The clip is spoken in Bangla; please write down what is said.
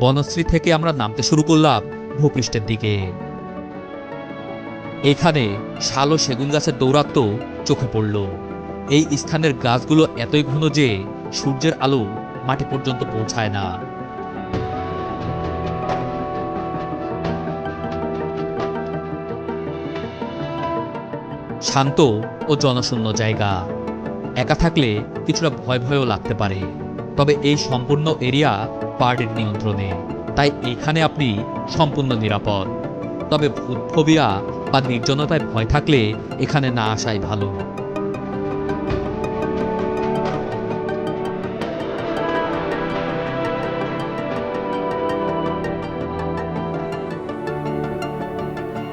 বনশ্রী থেকে আমরা নামতে শুরু করলাম ভূপৃষ্ঠের দিকে। এখানে শাল ও সেগুন গাছের দৌরাত্ম চোখে পড়ল। এই স্থানের গাছগুলো এতই ঘন যে সূর্যের আলো মাটি পর্যন্ত পৌঁছায় না। শান্ত ও জনশূন্য জায়গা। একা থাকলে কিছুটা ভয় ভয়ও লাগতে পারে। তবে এই সম্পূর্ণ এরিয়া পার্টির নিয়ন্ত্রণে। তাই এখানে আপনি সম্পূর্ণ নিরাপদ। তবে ভূতফোবিয়া বা নির্জনতায় ভয় থাকলে এখানে না আসাই ভালো।